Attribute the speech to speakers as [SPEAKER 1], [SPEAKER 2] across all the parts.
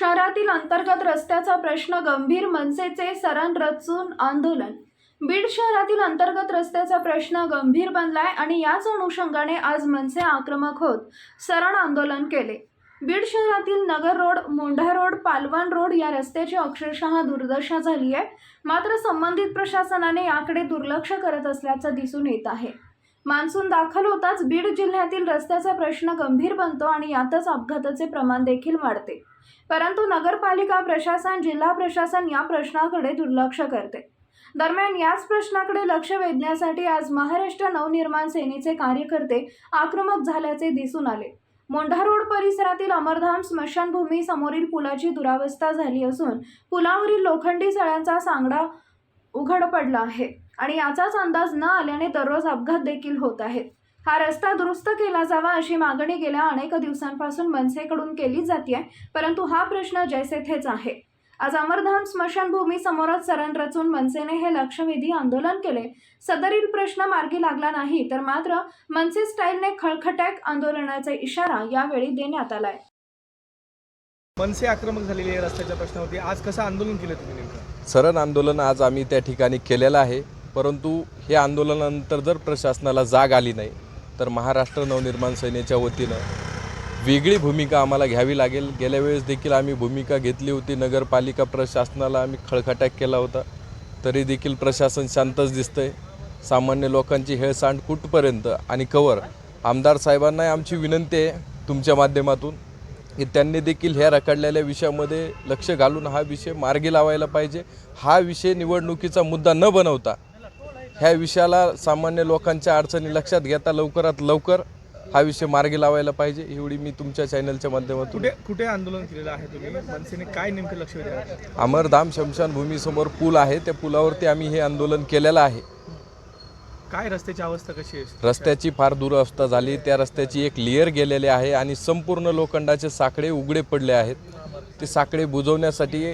[SPEAKER 1] शहरातील अंतर्गत रस्त्याचा प्रश्न गंभीर मनसेचे सरण रचून आंदोलन. बीड शहरातील अंतर्गत रस्त्याचा प्रश्न गंभीर बनलाय आणि याच अनुषंगाने आज मनसे आक्रमक होत सरण आंदोलन केले. बीड शहरातील Nagar road Mondha road Palwan road या रस्त्याची अक्षरशः दुर्दशा झाली आहे मात्र संबंधित प्रशासनाने याकडे दुर्लक्ष करत असल्याचं दिसून येत आहे. मान्सून दाखल होताच बीड जिल्ह्यातील रस्त्याचा प्रश्न गंभीर बनतो आणि यातच अपघाताचे प्रमाण देखील वाढते. परंतु नगरपालिका प्रशासन जिल्हा प्रशासन या प्रश्नाकडे दुर्लक्ष करते. दरम्यान याच प्रश्नाकडे लक्ष वेधण्यासाठी आज महाराष्ट्र नवनिर्माण सेनेचे कार्यकर्ते आक्रमक झाल्याचे दिसून आले. मोंढा रोड परिसरातील अमरधाम स्मशानभूमी समोरील पुलाची दुरावस्था झाली असून पुलावरील लोखंडी सळ्यांचा सांगडा उघड पडला आहे. आणि याचाच अंदाज न आल्याने दररोज अपघात देखील होत आहेत. हा रस्ता दुरुस्त केला जावा अशी मागणी गेल्या अनेक दिवसांपासून मनसेकडून केली जाते परंतु हा प्रश्न जैसे थेच आहे. आज अमरधाम स्मशानभूमी समोरच सरण रचून मनसेने हे लक्षवेधी आंदोलन केले. सदरील प्रश्न मार्गी लागला नाही तर मात्र मनसे स्टाईलने खळखटॅक आंदोलनाचा इशारा यावेळी देण्यात आलाय.
[SPEAKER 2] मनसे आक्रमक झालेली रस्त्याच्या प्रश्नावरती आज कसं आंदोलन केलं तुम्ही
[SPEAKER 3] सरण आंदोलन आज आम्ही त्या ठिकाणी केलेलं आहे. परंतु हे आंदोलनानंतर जर प्रशासनाला जाग आली नाही तर महाराष्ट्र नवनिर्माण सेनेच्या वतीनं वेगळी भूमिका आम्हाला घ्यावी लागेल. गेल्या वेळेस देखील आम्ही भूमिका घेतली होती. नगरपालिका प्रशासनाला आम्ही खळखटाक केला होता. तरी देखील प्रशासन शांतच दिसतंय. सामान्य लोकांची हेळसांड कुठपर्यंत आणि कवर? आमदार साहेबांनाही आमची विनंती आहे तुमच्या माध्यमातून की त्यांनी देखील ह्या रखडलेल्या विषयामध्ये लक्ष घालून हा विषय मार्गी लावायला पाहिजे. हा विषय निवडणुकीचा मुद्दा न बनवता ह्या विषयाला सामान्य लोकांच्या अडचणी लक्षात घेता लवकरात लवकर हा विषय मार्गी लावायला पाहिजे एवढी मी तुमच्या चॅनलच्या माध्यमातून
[SPEAKER 2] कुठे कुठे आंदोलन केलेलं आहे तुम्ही? मनसेने काय नेमकं लक्ष
[SPEAKER 3] अमरधाम शमशानभूमीसमोर पूल आहे त्या पुलावरती आम्ही हे आंदोलन केलेलं आहे.
[SPEAKER 2] काय रस्त्याची अवस्था कशी आहे?
[SPEAKER 3] रस्त्याची फार दुरवस्था झाली त्या रस्त्याची एक लेअर गेलेले आहे आणि संपूर्ण लोखंडाचे साकडे उघडे पडले आहेत. ते साकडे बुजवण्यासाठी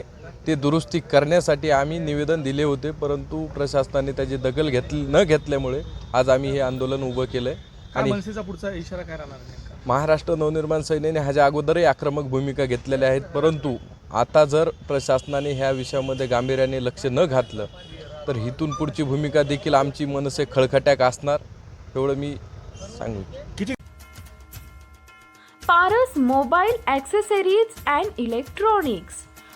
[SPEAKER 3] ते दुरुस्ती करण्यासाठी आम्ही निवेदन दिले होते परंतु प्रशासनाने त्याची दखल घेतली न घेतल्यामुळे आज आम्ही हे आंदोलन उभं केलं आहे आणि
[SPEAKER 2] मनसेचा पुढचा इशारा काय राहणार नेमका?
[SPEAKER 3] महाराष्ट्र नवनिर्माण सेनेने ह्याच्या अगोदरही आक्रमक भूमिका घेतलेल्या आहेत परंतु आता जर प्रशासनाने ह्या विषयामध्ये गांभीर्याने लक्ष न घातलं तर हिथून पुढची भूमिका देखील आमची मनसे खळखट्याक असणार एवढं मी सांगू इच्छितो.
[SPEAKER 1] Paras mobile accessories and electronics.